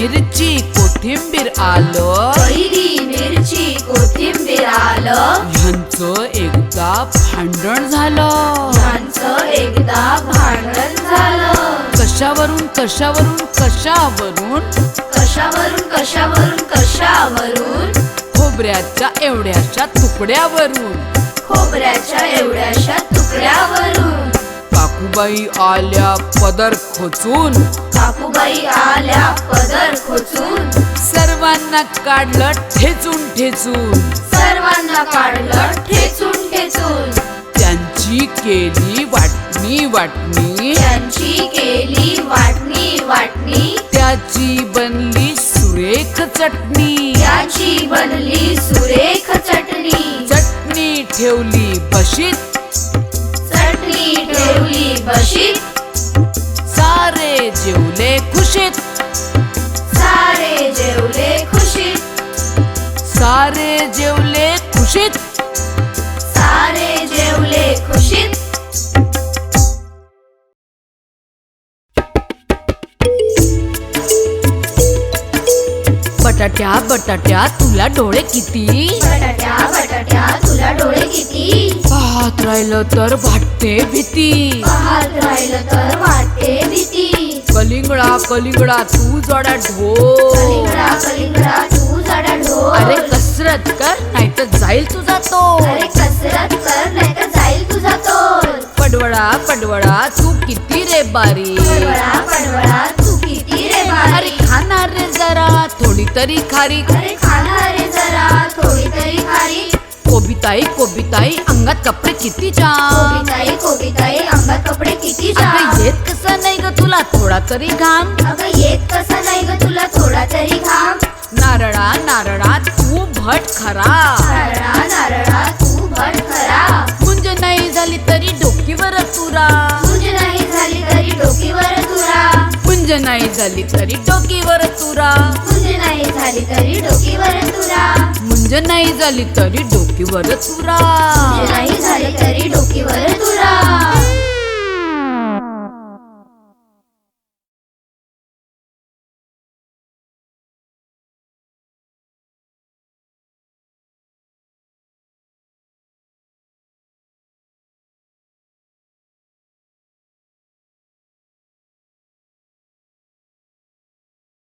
मिरची कोथिंबीर आलं. कैरी मिरची कोथिंबीर आलं. ह्यांचं एकदा भांडण झालं. यांचं एकदा भांडण झालं. कशावरून कशावरून कशावरून? कशावरून कशावरून कशावरून? खोबऱ्याच्या एवढ्याशा तुकड्यावरून. खोबऱ्याच्या एवढ्याशा तुकड्यावरून. काकूबाई आल्या पदर खोचून. काकूबाई आल्या पदर खोचून. सर्वांना काढलं ठेचून ठेचून. सर्वांना काढलं ठेचून ठेचून. त्यांची केली वाटणी वाटणी. त्यांची केली वाटणी वाटणी. त्याची बनली सुरेख चटणी. त्याची बनली सुरेख चटणी. चटणी ठेवली बशीत खुशीत. सारे जेवले खुशीत. सारे जेवले खुशीत. सारे जेवले खुशीत. बटाट्या बटाट्या तुला डोळे किती? बटाट्या बटाट्या तुला डोळे किती? पाहत राहिलं तर वाटते भीती. पाहत राहिलं तर वाटते भीती. कलिंगडा कलिंगडा तू जडा ढो कलिंगडा कलिंगडा तू जडा ढोल. अरे कसरत कर नाही तर जाईल तुझा तो पडवळा पडवळा तू किती रे बारी. पडवळा पडवळा तू किती रे अरे खाणार रे जरा थोडी तरी खारी. अरे खाणार रे जरा थोडी तरी खारी. कोबिताई कोबिताई अंगात कपडे किती जाम कोबिताई कोबिताई अंगात कपडे तुला थोडा तरी घाम. अगं येत कसा नाही ग तुला थोडा तरी घाम? नारळा नारळा तू भट खरा. नारळा नारळा तू भट खरा. मुंज नाही झाली तरी डोकीवर तुरा. तुझ नाही झाली तरी डोकीवर तुरा. मुंज नाही झाली तरी डोकीवर तुरा. तुझ नाही झाली तरी डोकीवर तुरा. मुंज नाही झाली तरी डोकीवर तुरा. नाही झाली तरी डोकीवर तुरा.